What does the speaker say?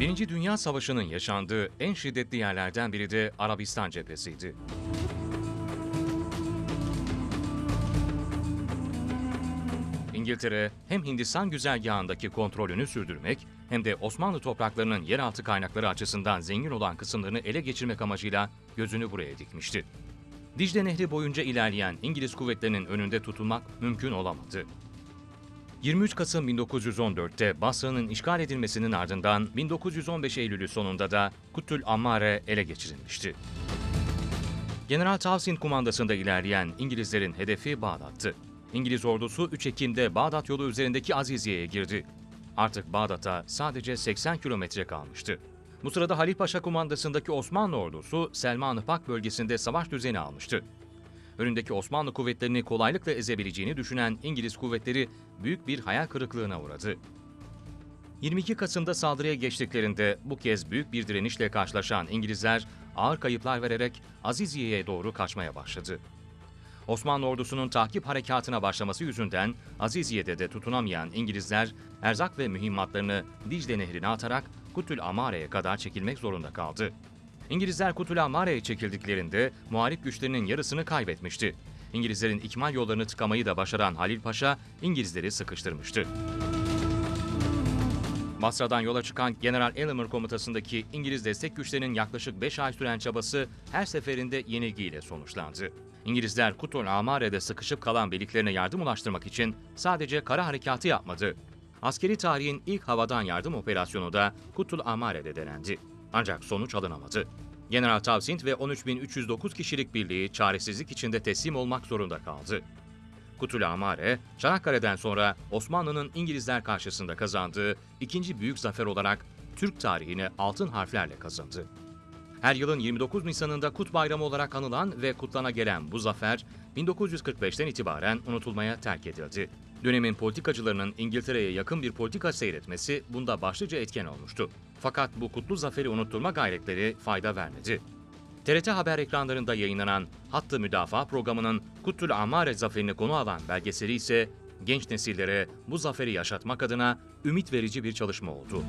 Birinci Dünya Savaşı'nın yaşandığı en şiddetli yerlerden biri de Arabistan cephesiydi. İngiltere hem Hindistan güzergahındaki kontrolünü sürdürmek hem de Osmanlı topraklarının yeraltı kaynakları açısından zengin olan kısımlarını ele geçirmek amacıyla gözünü buraya dikmişti. Dicle Nehri boyunca ilerleyen İngiliz kuvvetlerinin önünde tutulmak mümkün olamadı. 23 Kasım 1914'te Basra'nın işgal edilmesinin ardından 1915 Eylül'ü sonunda da Kutul Ammare ele geçirilmişti. General Towson kumandasında ilerleyen İngilizlerin hedefi Bağdat'tı. İngiliz ordusu 3 Ekim'de Bağdat yolu üzerindeki Aziziye'ye girdi. Artık Bağdat'a sadece 80 kilometre kalmıştı. Bu sırada Halil Paşa kumandasındaki Osmanlı ordusu Selman-ı Pak bölgesinde savaş düzeni almıştı. Önündeki Osmanlı kuvvetlerini kolaylıkla ezebileceğini düşünen İngiliz kuvvetleri büyük bir hayal kırıklığına uğradı. 22 Kasım'da saldırıya geçtiklerinde bu kez büyük bir direnişle karşılaşan İngilizler ağır kayıplar vererek Aziziye'ye doğru kaçmaya başladı. Osmanlı ordusunun takip harekatına başlaması yüzünden Aziziye'de de tutunamayan İngilizler erzak ve mühimmatlarını Dicle Nehri'ne atarak Kutul Amare'ye kadar çekilmek zorunda kaldı. İngilizler Kutul Amare'ye çekildiklerinde muharip güçlerinin yarısını kaybetmişti. İngilizlerin ikmal yollarını tıkamayı da başaran Halil Paşa İngilizleri sıkıştırmıştı. Basra'dan yola çıkan General Elmer komutasındaki İngiliz destek güçlerinin yaklaşık 5 ay süren çabası her seferinde yenilgiyle sonuçlandı. İngilizler Kutul Amare'de sıkışıp kalan birliklerine yardım ulaştırmak için sadece kara harekatı yapmadı. Askeri tarihin ilk havadan yardım operasyonu da Kutul Amare'de denendi. Ancak sonuç alınamadı. General Townsend ve 13.309 kişilik birliği çaresizlik içinde teslim olmak zorunda kaldı. Kutul Amare, Çanakkale'den sonra Osmanlı'nın İngilizler karşısında kazandığı ikinci büyük zafer olarak Türk tarihine altın harflerle kazandı. Her yılın 29 Nisan'ında Kut Bayramı olarak anılan ve kutlana gelen bu zafer 1945'ten itibaren unutulmaya terk edildi. Dönemin politikacılarının İngiltere'ye yakın bir politika seyretmesi bunda başlıca etken olmuştu. Fakat bu kutlu zaferi unutturma gayretleri fayda vermedi. TRT Haber ekranlarında yayınlanan Hattı Müdafaa programının Kuttul Amare zaferini konu alan belgeseli ise genç nesillere bu zaferi yaşatmak adına ümit verici bir çalışma oldu.